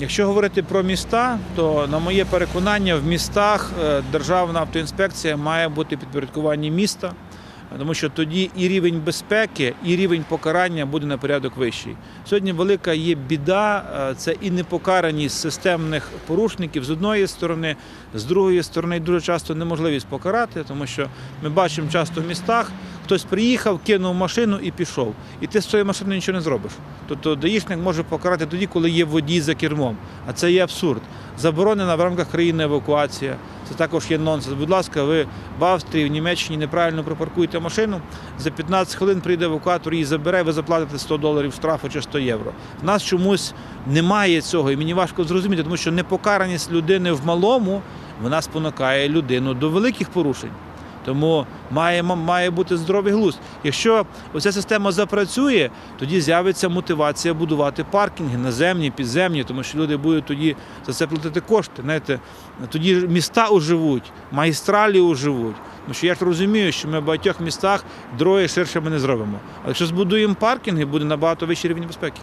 Якщо говорити про міста, то на моє переконання, в містах е, державна автоінспекція має бути підпорядкуванні міста, тому що тоді і рівень безпеки, і рівень покарання буде на порядок вищий. Сьогодні велика є біда, е, це і непокараність системних порушників з одної сторони, з другої сторони дуже часто неможливість покарати, тому що ми бачимо часто в містах, хтось приїхав, кинув машину і пішов. І ти з цією машиною нічого не зробиш. Тобто даїшник може покарати тоді, коли є водій за кермом. А це є абсурд. Заборонена в рамках країни евакуація. Це також є нонсенс. Будь ласка, ви в Австрії, в Німеччині неправильно припаркуєте машину. За 15 хвилин прийде евакуатор, її забере, ви заплатите 100 доларів штрафу чи 100 євро. В нас чомусь немає цього, і мені важко зрозуміти, тому що непокараність людини в малому вона спонукає людину до великих порушень. Тому має, має бути здоровий глузд. Якщо оця система запрацює, тоді з'явиться мотивація будувати паркінги наземні, підземні, тому що люди будуть тоді за це платити кошти. Знаєте, тоді міста оживуть, магістралі оживуть. Тому що я ж розумію, що ми в багатьох містах дороги ширше ми не зробимо. Але якщо збудуємо паркінги, буде набагато вищий рівень безпеки.